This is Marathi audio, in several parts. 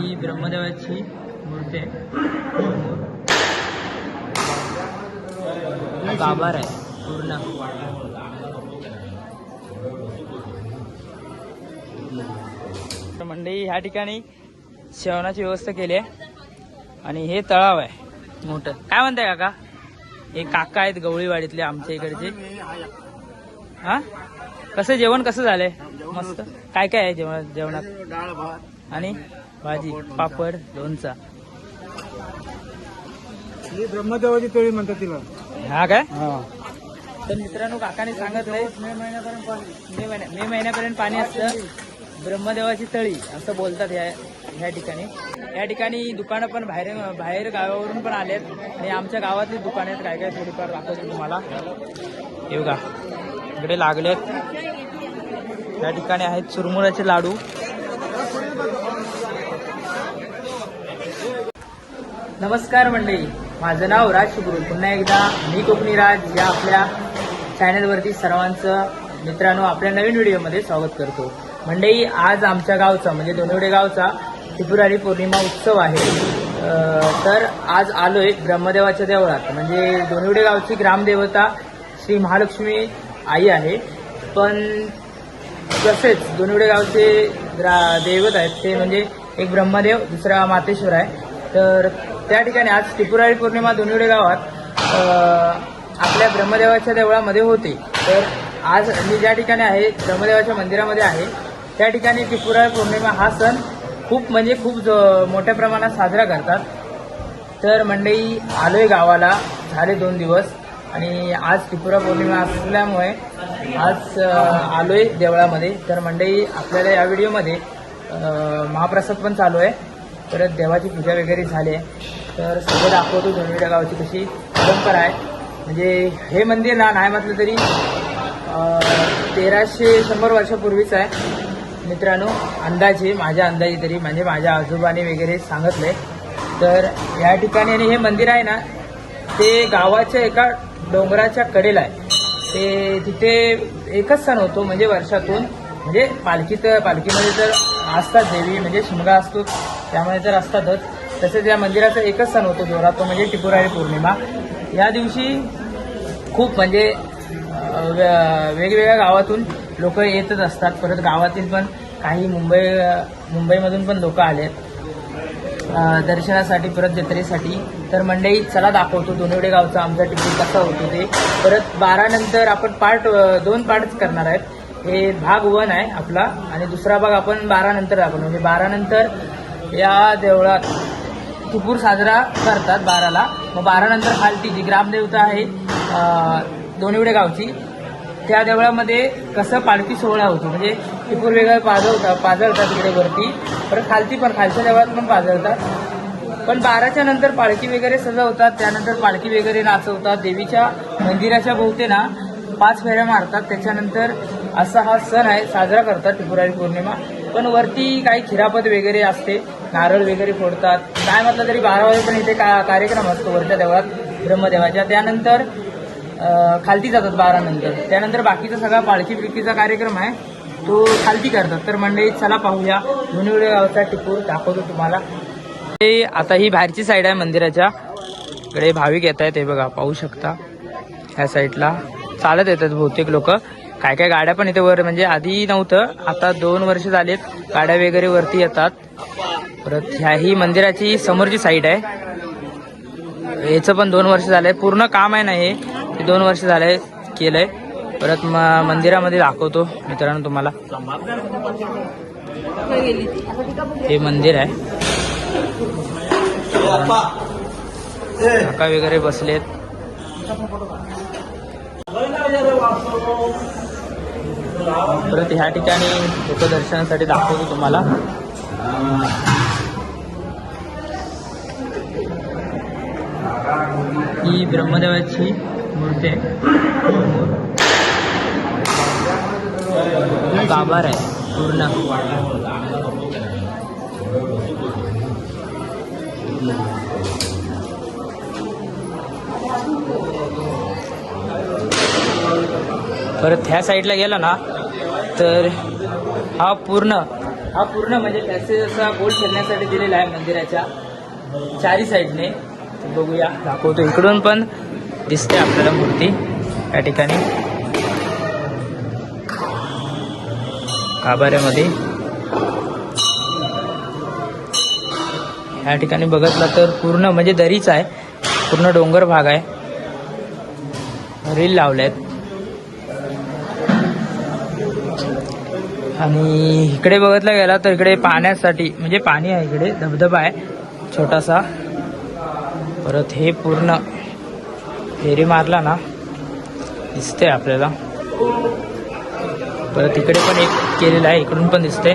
ही ब्रह्मदेवाची मूर्ती आहे. काबार आहे पूर्ण. तर मंडळी ह्या ठिकाणी शेवणाची व्यवस्था केली आहे. आणि हे तळाव आहे मोठं. काय म्हणताय काका? हे काका आहेत गवळीवाडीतले आमच्या इकडचे. हा? कसं जेवण कसं झालंय? मस्त. काय काय आहे जेवणात जेवणात? डाळ भात. आणि भाजी पापड लोणचा. ही ब्रह्मदेवाची तळी म्हणतात तिला. हा काय? तर मित्रांनो काकाने सांगितलंय मे महिन्यापर्यंत पाणी मे महिन्या मे महिन्यापर्यंत पाणी असतं. ब्रह्मदेवाची तळी असं बोलतात ह्या ह्या ठिकाणी. या ठिकाणी दुकानं पण बाहेर बाहेर गावावरून पण आलेत. आणि आमच्या गावातली दुकानं आहेत. काय काय थोडीफार दाखवतो तुम्हाला. हे बघा. इकडे लागलेत. या ठिकाणी आहेत चुरमुऱ्याचे लाडू. नमस्कार मंडळी. माझं नाव राज शुक्रू पुन्हा एकदा मी कोकणी राज या आपल्या चॅनलवरती सर्वांचं मित्रांनो आपल्या नवीन व्हिडिओमध्ये स्वागत करतो. मंडळी आज आमच्या गावचा म्हणजे दोनवडे गावचा फेब्रुवारी पौर्णिमा उत्सव आहे. तर आज आलोय ब्रह्मदेवाच्या देवळात. म्हणजे दोनवडे गावची ग्रामदेवता श्री महालक्ष्मी आई आहे. पण तसेच दोनवडे गावचे ग्रा- दैवत आहेत. ते म्हणजे एक ब्रह्मदेव दुसरा मातेश्वर आहे. तर त्या ठिकाणी आज त्रिपुरारी पौर्णिमा दोन्हीवडे गावात आपल्या ब्रह्मदेवाच्या देवळामध्ये होते. तर आज मी ज्या ठिकाणी आहे ब्रह्मदेवाच्या मंदिरामध्ये आहे त्या ठिकाणी त्रिपुरारी पौर्णिमा हा सण खूप म्हणजे खूप ज- मोठ्या प्रमाणात साजरा करतात. तर मंडई आलोय गावाला. झाले दोन दिवस. आणि आज त्रिपुरा पौर्णिमा असल्यामुळे आज आलोय देवळामध्ये. तर मंडळी आपल्याला या व्हिडिओमध्ये महाप्रसाद पण चालू आहे. परत देवाची पूजा वगैरे झाली आहे. तर सगळं दाखवतो धनविडा गावाची कशी परंपरा आहे. म्हणजे हे मंदिर ना नाही म्हटलं तरी तेराशे शंभर वर्षापूर्वीच आहे. मित्रांनो अंदाजे माझ्या अंदाजे तरी म्हणजे माझ्या आजोबाने वगैरे सांगितले तर या ठिकाणी आणि हे मंदिर आहे ना ते गावाच्या एका डोंगराच्या कडेला आहे. ते तिथे एकच सण होतो म्हणजे वर्षातून. म्हणजे पालखीत पालखीमध्ये तर असतात देवी म्हणजे शिमगा असतो त्यामुळे तर असतातच. तसेच या मंदिराचा एकच सण होतो जोरात तो म्हणजे टिपुराळी पौर्णिमा. या दिवशी खूप म्हणजे वेगवेगळ्या गावातून लोक येतच असतात. परत गावातील पण काही मुंबई मुंबईमधून पण लोक आलेत. दर्शनासाठी परत जत्रेसाठी. तर मंडई चला दाखवतो दोनवडे गावचा आमचा टिपूर कसा होतो ते. परत बारा नंतर आपण पार्ट दोन पार्टच करणार आहेत. हे भाग वन आहे आपला आणि दुसरा भाग आपण बारा नंतर दाखवतो म्हणजे बारा नंतर या देवळात तुपूर साजरा करतात बाराला. मग बारा नंतर खालती जी ग्रामदेवता आहे दोनवडे गावची त्या देवळामध्ये कसं पालखी सोहळा होतो. म्हणजे टिपूर वेगळं पाजवतात पाजळतात तिकडे वरती. परत खालती पण खालच्या देवळात पण पाजळतात. पण बाराच्या नंतर पालखी वगैरे सजवतात त्यानंतर पालखी वगैरे नाचवतात. देवीच्या मंदिराच्या भोवते ना पाच फेऱ्या मारतात. त्याच्यानंतर असा हा सण आहे साजरा करतात त्रिपुरारी पौर्णिमा. पण वरती काही खिरापत वगैरे असते नारळ वगैरे फोडतात. काय म्हटलं तरी बारा वाजेपर्यंत इथे का कार्यक्रम असतो वरच्या देवळात ब्रह्मदेवाच्या. त्यानंतर खालती जातात बारा नंतर. त्यानंतर बाकीचा सगळा पालखी बिलखीचा कार्यक्रम आहे तो खालती करतात. तर मंडळी चला पाहूया. दोन्ही गावचा टिपूर दाखवतो तुम्हाला. आता ही बाहेरची साईड आहे मंदिराच्या. इकडे भाविक येत आहेत हे बघा पाहू शकता. ह्या साईडला चालत येतात बहुतेक लोक. काय काय गाड्या पण इथे वर म्हणजे आधी नव्हतं आता दोन वर्ष झालेत गाड्या वगैरे वरती येतात. परत ह्या ही मंदिराची समोरची साईड आहे. याचं पण दोन वर्ष झालंय. पूर्ण काम आहे ना हे दोन वर्ष झालंय केलंय. परत म- मंदिरामध्ये दाखवतो मित्रांनो तुम्हाला. हे मंदिर आहे. काका वगैरे बसलेत. परत ह्या ठिकाणी लोक दर्शनासाठी दाखवतो तुम्हाला. ही ब्रह्मदेवाची मूर्ती आहे. काबार आहे पूर्ण. परत ह्या साईडला गेला ना तर हा पूर्ण हा पूर्ण म्हणजे त्याचे असा गोल फिरण्यासाठी दिलेला आहे मंदिराच्या चारी साईडने. बघूया दाखवतो इकडून पण. दिसते आपल्याला मूर्ती या ठिकाणी. काबाऱ्यामध्ये. या ठिकाणी बघितलं तर पूर्ण म्हणजे दरीच आहे. पूर्ण डोंगर भाग आहे. रील लावल्यात आणि इकडे बघितलं गेला तर इकडे पाण्यासाठी म्हणजे पाणी आहे इकडे धबधबा आहे छोटासा. परत हे पूर्ण फेरी मारला ना दिसते आपल्याला. परत इकडे पण एक केलेलं आहे इकडून पण दिसते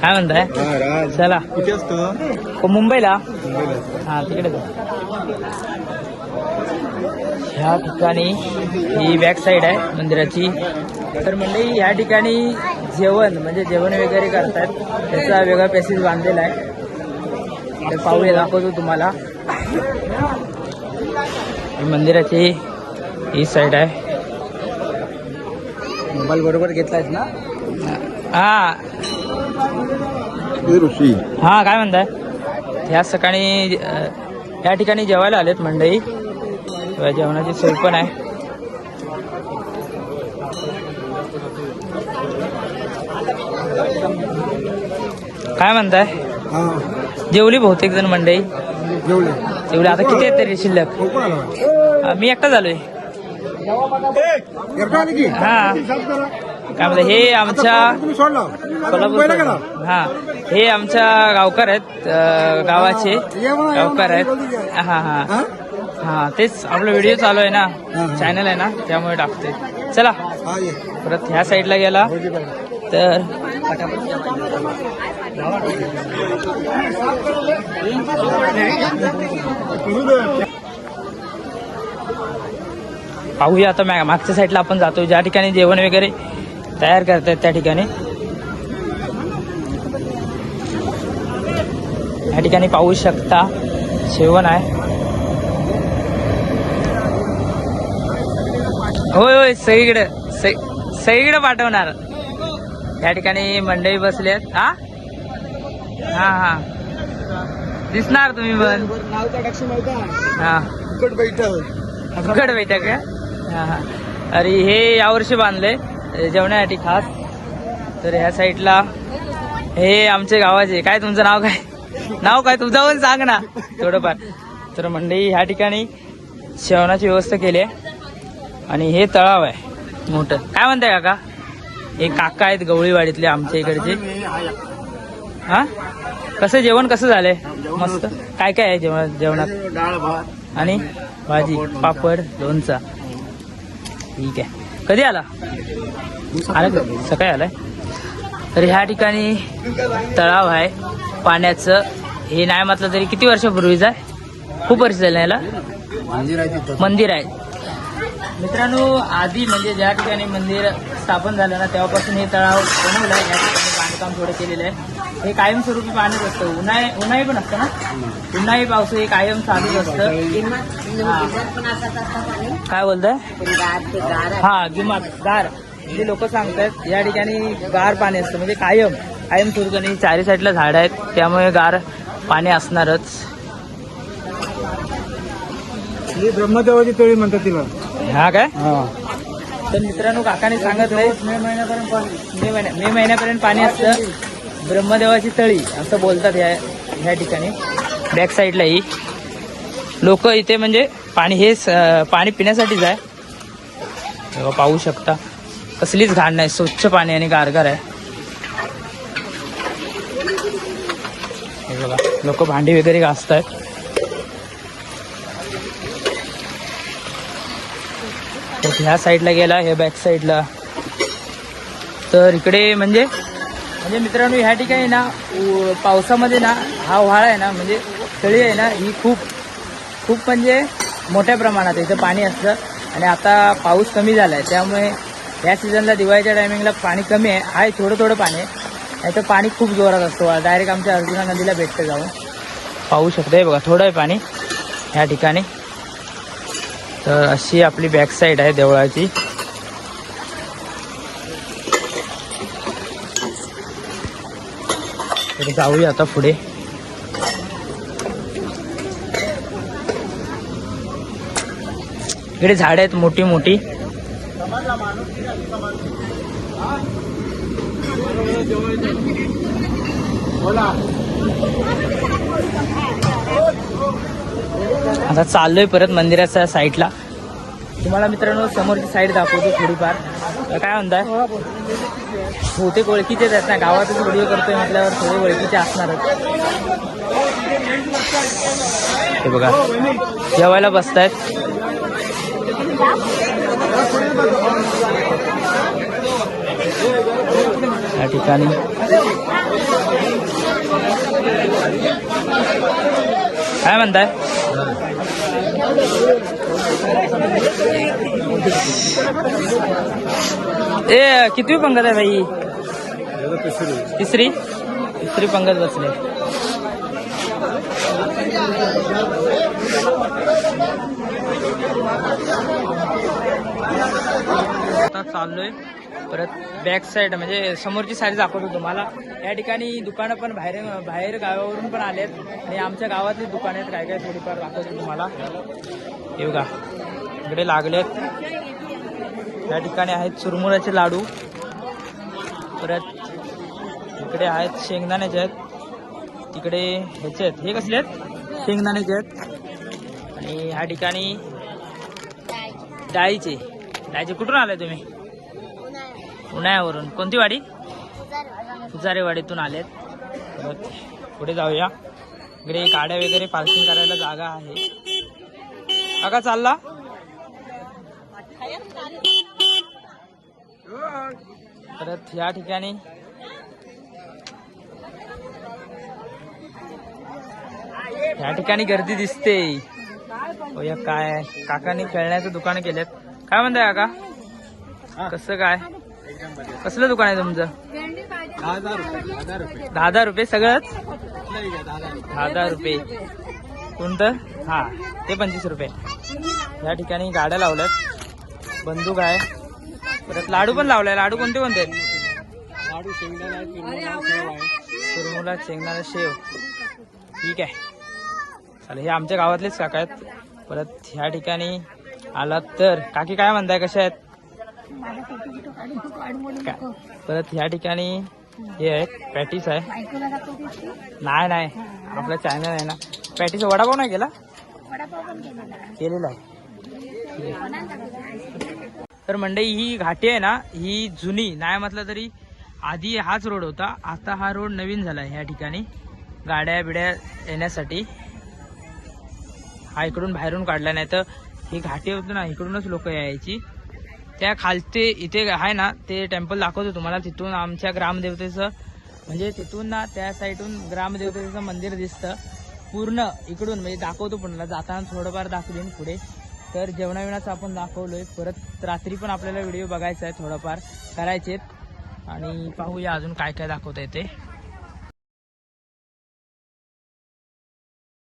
काय म्हणताय? चला. कुठे असतो मुंबईला? हा तिकडे. ह्या ठिकाणी ही बॅक साईड आहे मंदिराची. तर मंडळी या ठिकाणी जेवण म्हणजे जेवण वगैरे करतात. त्याचा वेगळा पॅसेज बांधलेला आहे. ते पाहूया दाखवतो तुम्हाला. मंदिराची ही साईड आहे. मोबाईल बरोबर घेतलायस ना? हा ऋषी. हा काय म्हणताय? ह्या सकाळी या ठिकाणी जेवायला आलेत तेव्हा जेवणाची सोय पण आहे. काय म्हणताय? हा. जेवली बहुतेक जण मंडळी. जेवले. आता किती आहेत तरी शिल्लक? अ, मी एकटा झालोय हा. काय म्हणतात हे आमच्या कोल्हापूर हा. हे आमच्या गावकर आहेत गावाचे गावकर आहेत. हा हा. हा? हा तेच आपला व्हिडिओ चालू आहे ना. हा. चॅनल आहे ना त्यामुळे टाकते चला. हा ये. परत ह्या साईडला गेला. बघा. तर पाहूया आता मा- मागच्या साईडला आपण जातो ज्या ठिकाणी जेवण वगैरे तयार करतायत त्या ठिकाणी. या ठिकाणी पाहू शकता जेवण आहे. होय होय सगळीकडे सग- सगळीकडे पाठवणार. या ठिकाणी मंडळी बसले आहेत. हा? हा हा. दिसणार तुम्ही पण? हा. बैठक. बैठक हा हा. अरे हे यावर्षी बांधले जेवणासाठी खास. तर ह्या साईडला हे आमचे गावाचे. काय तुमचं नाव काय? नाव काय? तुमचं पण सांग ना. थोडंफार. तर मंडळी ह्या ठिकाणी जेवणाची व्यवस्था केली आहे. आणि हे तळाव आहे. मोठं. काय म्हणताय काका? हे काका आहेत गवळीवाडीतले आमच्या इकडचे. हा कसं जेवण कसं झालंय? मस्त. काय काय आहे जेवण जेवणात? डाळ भात. आणि भाजी पापड लोणचा. ठीक आहे. कधी आला? आला? सकाळी आलाय? तर ह्या ठिकाणी तळाव आहे. पाण्याचं हे नाही म्हटलं तरी किती वर्षापूर्वीच आहे खूप वर्ष झालं याला. मंदिर आहे तिथं. मंदिर आहे. मित्रांनो आधी म्हणजे ज्या ठिकाणी मंदिर स्थापन झालं ना तेव्हापासून हे तळाव बनवलं आहे. या ठिकाणी बांधकाम थोडं केलेलं आहे. हे कायमस्वरूपी पाण्यात असतं. उन्हाळी उन्हाळी पण असतं ना? उन्हाळी पावस हे कायम चालूच असतं. काय बोलताय? हा गिमात गार. जे लोक सांगतात या ठिकाणी गार पाणी असतं. म्हणजे कायम. कायम आणि चारी साईडला झाड आहेत. त्यामुळे गार पाणी असणारच. ही ब्रह्मदेवाची तळी म्हणतात तिला. हा काय? तर मित्रांनो काकाने सांगत नाही मे महिन्यापर्यंत पाणी मे महिन्या मे महिन्यापर्यंत पाणी असतं. ब्रह्मदेवाची तळी असं बोलतात ह्या ह्या ठिकाणी. बॅक साईडला ही. लोक इथे म्हणजे पाणी हे पाणी पिण्यासाठीच आहे. तेव्हा पाहू शकता. कसलीच घाण नाही. स्वच्छ पाणी आणि गारगार आहे. हे बघा लोक भांडी वगैरे घासत तर ह्या साईडला गेला हे बॅक साईडला तर इकडे म्हणजे म्हणजे मित्रांनो ह्या ठिकाणी ना उ- पावसामध्ये ना हा व्हाळा आहे ना म्हणजे तळी आहे ना ही खूप खूप म्हणजे मोठ्या प्रमाणात इथं पाणी असतं आणि आता पाऊस कमी झाला आहे त्यामुळे या सीझनला दिवाळीच्या टायमिंगला पाणी कमी आहे. आहे थोडं थोडं पाणी आहे. नाही तर पाणी खूप जोरात असतो. डायरेक्ट आमच्या अर्जुना नदीला भेटतं जाऊन. पाहू शकतो आहे बघा थोडं आहे पाणी ह्या ठिकाणी. तर अशी आपली बॅक साईड आहे देवळाची. तर जाऊया आता पुढे. इकडे झाड आहेत मोठी मोठी. आता चाललोय परत मंदिराच्या साईडला तुम्हाला मित्रांनो समोरची साईड दाखवतो थोडीफार. काय म्हणताय? बहुतेक ओळखीचेच आहेत ना गावातच व्हिडिओ करतोय म्हटल्यावर थोडे ओळखीचे असणारच. हे बघा जेवायला बसतायत. या ठिकाणी. काय म्हणताय? ए किती पंगत आहे भाई तिसरी? तिसरी पंगत बसले. आता चाललोय. परत बॅक साईड म्हणजे समोरची साईड दाखवतो तुम्हाला. या ठिकाणी दुकानं पण बाहेर बाहेर गावावरून पण आलेत. आणि आमच्या गावातली दुकान आहेत काय काय थोडीफार दाखवतो तुम्हाला. येऊ का इकडे लागलेत. या ठिकाणी आहेत चुरमुऱ्याचे लाडू. परत इकडे आहेत शेंगदाण्याचे आहेत. तिकडे ह्याचे आहेत. हे कसले आहेत? शेंगदाण्याचे आहेत. आणि ह्या ठिकाणी डाळीचे. डाळीचे कुठून आले तुम्ही? उन्हाळ्यावरून. कोणती वाडी? फुजारेवाडीतून आलेत. पुढे जाऊया. इकडे गाड्या वगैरे पार्किंग करायला जागा आहे. काका चालला? परत या ठिकाणी. या ठिकाणी गर्दी दिसते. हो या काय काकांनी खेळण्याचं दुकान केलेत. काय म्हणताय काका? कसं काय? कसलं दुकान आहे तुमचं? दहा हजार रुपये सगळंच? दहा हजार रुपये. कोणतं? हा ते पंचवीस रुपये. या ठिकाणी गाड्या लावल्यात. बंदूक आहे. परत लाडू पण लावलाय. लाडू कोणते कोणते? आहेत? लाडू शेंगदाणा आहे आहे. कुरमुला शेंगदाणा शेव. ठीक आहे. चालेल हे आमच्या गावातलेच काका आहेत. परत ह्या ठिकाणी आलात तर. काकी काय म्हणताय? कशा आहेत? काय? परत ह्या ठिकाणी हे आहेत पॅटीस आहे. नाही नाही. आपला चॅनल आहे ना. पॅटीस वडापाव नाही केला? केलेला आहे. तर मंडई ही घाटी आहे ना ही जुनी नाही म्हटलं तरी आधी हाच रोड होता. आता हा रोड नवीन झाला आहे ह्या ठिकाणी गाड्या बिड्या येण्यासाठी. हा इकडून बाहेरून काढला नाही तर ही घाटी होती ना इकडूनच लोक यायची. त्या खालते इथे आहे ना ते टेम्पल दाखवतो तुम्हाला तिथून आमच्या ग्रामदेवतेचं म्हणजे तिथून ना त्या साईडून ग्रामदेवतेचं मंदिर दिसतं. पूर्ण इकडून म्हणजे दाखवतो पण जाताना थोडंफार दाखवेन पुढे. तर जेवणाविणाचं आपण दाखवलोय. परत रात्री पण आपल्याला व्हिडिओ बघायचा आहे थोडंफार. आहेत आणि पाहूया अजून काय काय दाखवता येते.